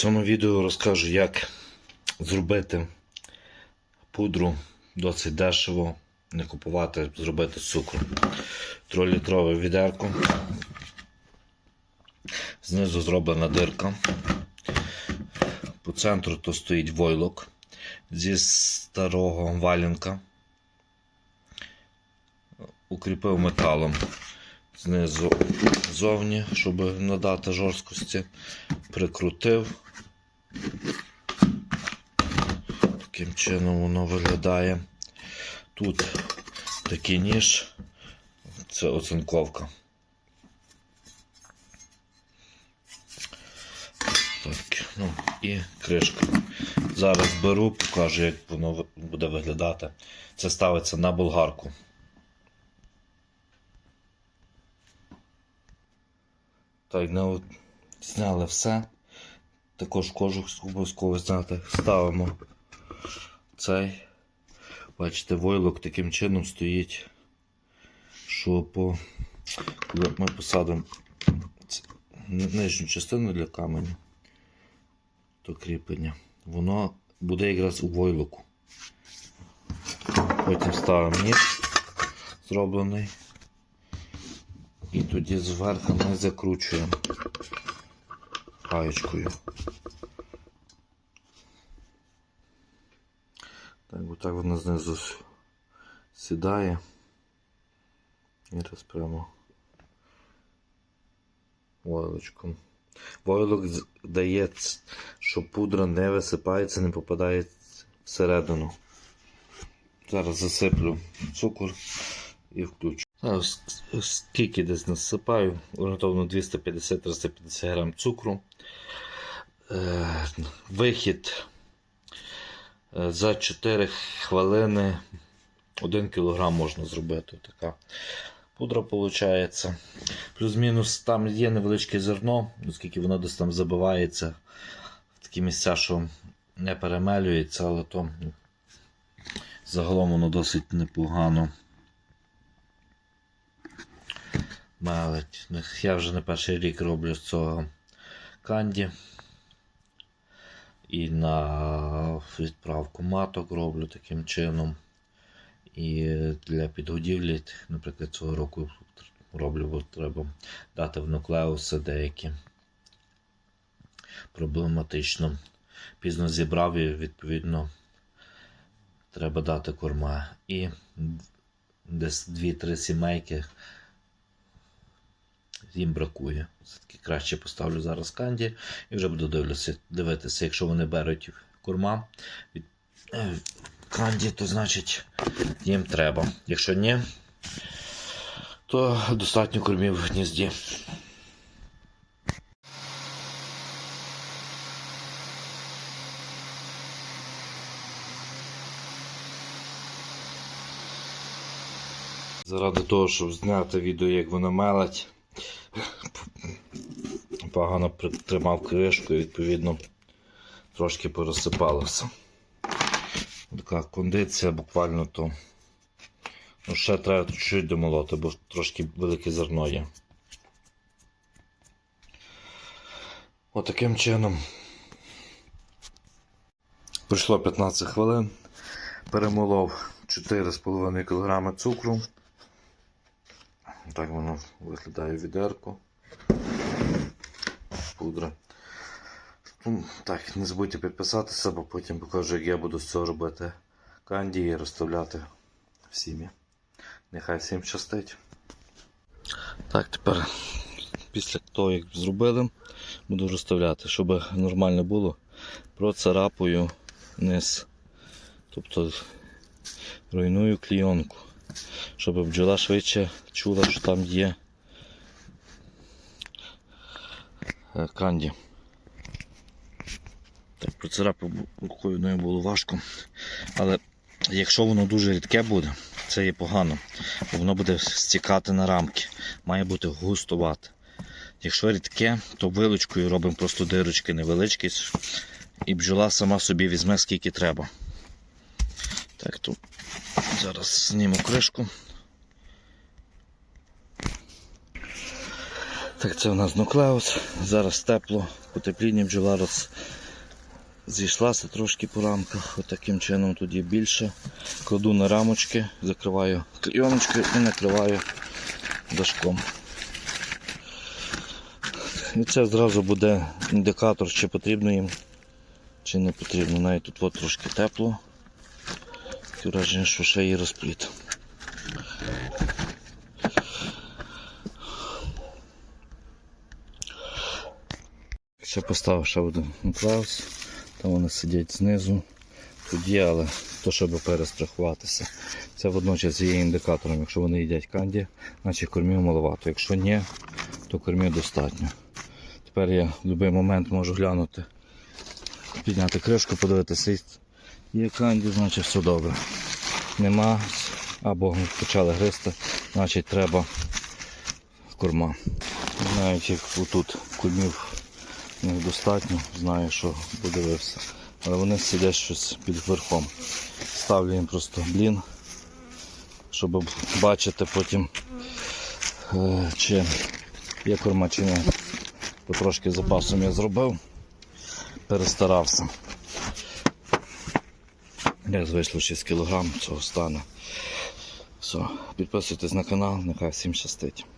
цьому відео розкажу, як зробити пудру досить дешево, не купувати, зробити цукру. 3-літрове відерко. Знизу зроблена дирка. По центру то стоїть войлок зі старого валянка. Укріпив металом знизу зовні, щоб надати жорсткості. Прикрутив. Таким чином воно виглядає. Тут такий ніж, це оцинковка. Так, ну і кришка. Зараз беру, покажу, як воно буде виглядати. Це ставиться на болгарку. Так, ну, зняли все. Також кожух обов'язково зняти. Ставимо цей. Бачите, войлок таким чином стоїть, що по... коли ми посадимо нижню частину для каменю, то кріплення, воно буде якраз у войлоку. Потім ставимо ніж зроблений. І тоді зверху ми закручуємо гаєчкою. Так, отак воно знизу сідає. І раз прямо войлочком. Войлок дає, що пудра не висипається, не попадає всередину. Зараз засиплю цукор і включу. Зараз скільки десь насипаю, орієнтовно 250-350 грам цукру. Е, Вихід за 4 хвилини 1 кг можна зробити. Така пудра виходить. Плюс-мінус там є невеличке зерно, оскільки воно десь там забивається в такі місця, що не перемелюється, але то загалом воно досить непогано мелить. Я вже не перший рік роблю з цього канді. І на відправку маток роблю таким чином. І для підгодівлі, наприклад, цього року роблю, бо треба дати в нуклеуси деякі. Проблематично. Пізно зібрав і відповідно треба дати корма. І десь 2-3 сімейки їм бракує. Все-таки краще поставлю зараз канді і вже буду дивлюся, дивитися, якщо вони беруть корма від е, канді, то значить їм треба. Якщо ні, то достатньо кормів в гнізді. Заради того, щоб зняти відео, як воно мелить, погано тримав кришку і відповідно трошки порозсипалося. Така кондиція буквально то. Ну, ще треба чуть домолоти, бо трошки велике зерно є. Отаким чином. Пройшло 15 хвилин. Перемолов 4,5 кг цукру. Так воно виглядає відерко. Пудра. Ну, Так, не забудьте підписатися, бо потім покажу, як я буду з цього робити канді і розставляти в. Нехай всім щастить. Так, тепер після того, як зробили, буду розставляти, щоб нормально було, процарапую низ. Тобто руйную клійонку, щоб бджола швидше чула, що там є е, канді. Так, процарапав рукою не було важко. Але якщо воно дуже рідке буде, це є погано, бо воно буде стікати на рамки. Має бути густувати. Якщо рідке, то вилочкою робимо просто дирочки невеличкі, і бджола сама собі візьме скільки треба. Так, то зараз зніму кришку. Так, це у нас нуклеус. Зараз тепло, потепління бджола роз... зійшлася трошки по рамках. Отаким чином тут є більше. Кладу на рамочки, закриваю клейоночкою і накриваю дашком. І це зразу буде індикатор, чи потрібно їм, чи не потрібно. Навіть тут от трошки тепло. Враження, що ще є розпліт. Ще поставив ще один нуклеус. Там вони сидять знизу. Є, але то, щоб перестрахуватися. Це водночас є індикатором. Якщо вони їдять канді, значить кормів маловато. Якщо ні, то кормів достатньо. Тепер я в будь-який момент можу глянути, підняти кришку, подивитися. Є канді, значить все добре. Нема або почали гризти, значить треба корма. Навіть як тут кормів в них достатньо, знаю, що подивився. Але вони сидять щось під верхом. Ставлю їм просто блін, щоб бачити потім, е, чи є корма чи ні. Потрошки запасом я зробив, перестарався. Як вийшло 6 кг, цього стане. Все, підписуйтесь на канал, нехай всім щастить.